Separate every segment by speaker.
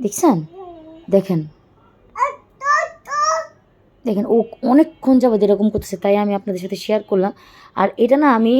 Speaker 1: দেখছেন? দেখেন। দেখেন, ও অনেকক্ষণ যাবত এরকম করতেছে, তাই আমি আপনাদের সাথে শেয়ার করলাম। আর এটা না আমি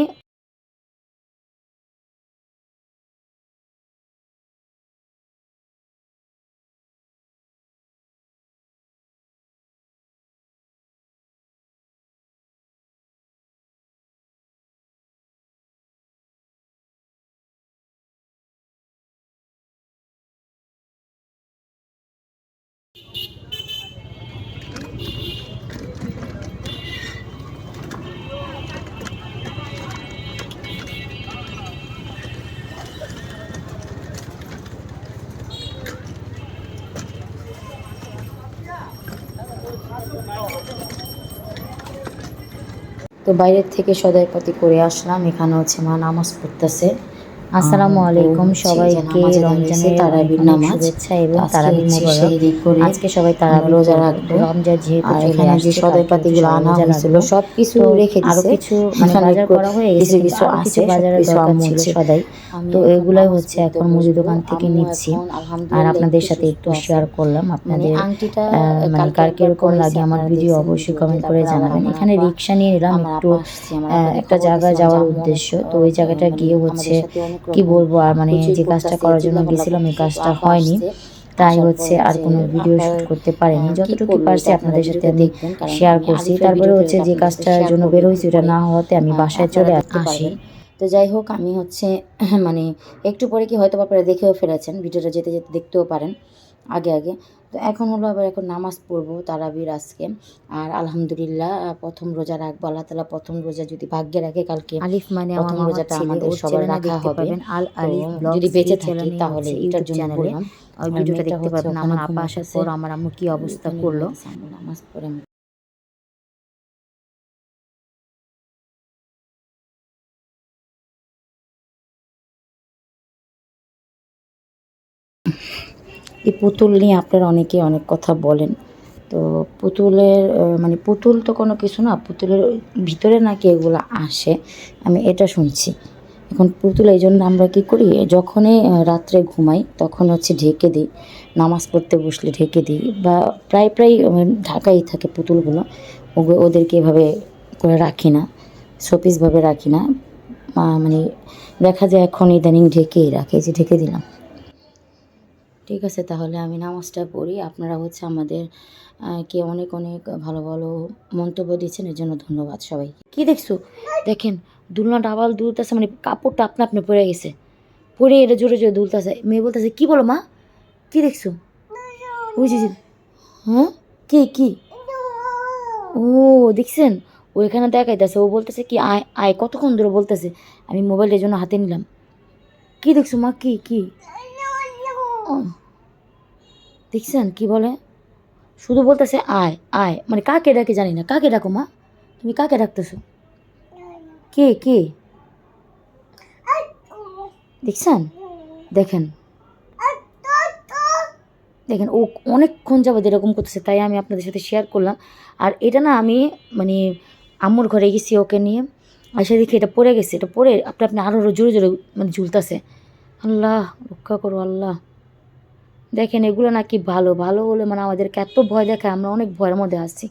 Speaker 1: তো বাইরের থেকে সদাইপাতি করে আসলাম এখানে হচ্ছে মা নামাজ পড়তেছে। আসসালামু আলাইকুম সবাইকে রমজানের
Speaker 2: তারাবির নামাজ।
Speaker 1: শুভেচ্ছা এবং তারাবির মোবারক আজকে সবাই তারাবি
Speaker 2: রোজা রাখব।
Speaker 1: রমজান যেহেতু চলে আসছে,
Speaker 2: সদাইপাতিগুলো
Speaker 1: কালকে
Speaker 2: আনা হয়েছিল সব কিছু রেখে আরও
Speaker 1: কিছু মানে বাজার করা হয়ে গেছে
Speaker 2: কিছু আছে,
Speaker 1: কিছু দরকার ছিল। সদাই তো এগুলাই হচ্ছে এখন মুদি দোকান থেকে নিচ্ছি আর আপনাদের সাথে একটু। শেয়ার করলাম
Speaker 2: মানে
Speaker 1: আপনাদের মানে কার কীরকম লাগে আমার ভিডিও অবশ্যই কমেন্ট করে জানাবেন এখানে রিক্সা নিয়ে এলাম একটু একটা জায়গায় যাওয়ার উদ্দেশ্য তো ওই জায়গাটা গিয়ে হচ্ছে কি বলব আর মানে যে কাজটা করার জন্য গেছিলাম এই কাজটা হয়নি। তাই হচ্ছে আর কোনো ভিডিও শুট করতে পারিনি। যতটুকু পারছি আপনাদের সাথে আমি শেয়ার করছি। তারপরে হচ্ছে যে কাজটার জন্য বের হয়েছি ওটা না হওয়াতে আমি বাসায় চলে আসি।
Speaker 2: তো যাই হোক আমি হচ্ছে মানে একটু পরে কি হয়তো আপনারা দেখেও ফেলেছেন ভিডিওটা যেতে যেতে দেখতেও পারেন আগে আগে। তো এখন হলো আবার এখন নামাজ পড়ব তারাবির আজকে। আর আলহামদুলিল্লাহ প্রথম রোজা রাখব। আল্লাহ তালা প্রথম রোজা যদি ভাগ্যে রাখে কালকে
Speaker 1: আলিফ মানে
Speaker 2: প্রথম রোজাটা আমাদের সবার রাখা হবে।
Speaker 1: আল আলিফ
Speaker 2: যদি বেঁচে থাকি তাহলে এটার জন্য বললাম।
Speaker 1: ওই ভিডিওটা দেখতে পাবেন আমার আপা আসার পর আমার আম্মু কি অবস্থা করল।
Speaker 2: নামাজ পড়ে। এই পুতুল নিয়ে আপনারা অনেকে অনেক কথা বলেন। তো পুতুলের মানে পুতুল তো কোনো কিছু না, পুতুলের ভিতরে নাকি এগুলো আসে। আমি এটা শুনছি। এখন পুতুল, এই জন্য আমরা কী করি, যখনই রাত্রে ঘুমাই, তখন হচ্ছে ঢেকে দিই। নামাজ পড়তে বসলে ঢেকে দিই বা প্রায় প্রায় ঢাকাই থাকে পুতুলগুলো। ওদেরকে এভাবে করে রাখি না, শোপিসভাবে রাখি না। মানে দেখা যায় এখন ইদানিং ঢেকেই রাখে। যে ঢেকে দিলাম। ঠিক আছে, তাহলে আমি নামাজটা পড়ি। আপনারা হচ্ছে আমাদের কে অনেক অনেক ভালো ভালো মন্তব্য দিচ্ছেন, এর জন্য ধন্যবাদ সবাইকে কি দেখছ? দেখেন, দুলনা ডাবাল দুলতেছে মানে কাপড়টা আপনা আপনি পড়ে গেছে। পরে এটা জোরে জোরে দুলতেছে। মেয়ে বলতেছে, কি বলো মা? কি দেখছ? বুঝেছি হ্যাঁ? কি কি? ও, দেখছেন? ও এখানে দেখাইতেছে, ও বলতেছে কি, আয় আয়। কতক্ষণ ধরে বলতেছে, আমি মোবাইলের জন্য হাতে নিলাম। কি দেখছ মা? কি কি? দেখছেন কি বলে? শুধু বলতেছে আয় আয়। মানে কাকে ডাকে জানি না। কাকে ডাকো মা? তুমি কাকে ডাকতেছো? কে কে? দেখছেন? দেখেন। দেখেন, ও অনেকক্ষণ যাবত এরকম করতেছে, তাই আমি আপনাদের সাথে শেয়ার করলাম। আর এটা না আমি মানে আম্মুর ঘরে গেছি ওকে নিয়ে। আর সে দেখি এটা পড়ে গেছে, এটা পড়ে আপনি আপনি আরও জোরে জোরে মানে ঝুলতেছে। আল্লাহ, রক্ষা করো আল্লাহ। দেখেন এগুলো নাকি ভালো ভালো বলে মানে আমাদেরকে এত ভয় দেখায়, আমরা অনেক ভয়ের মধ্যে আছি।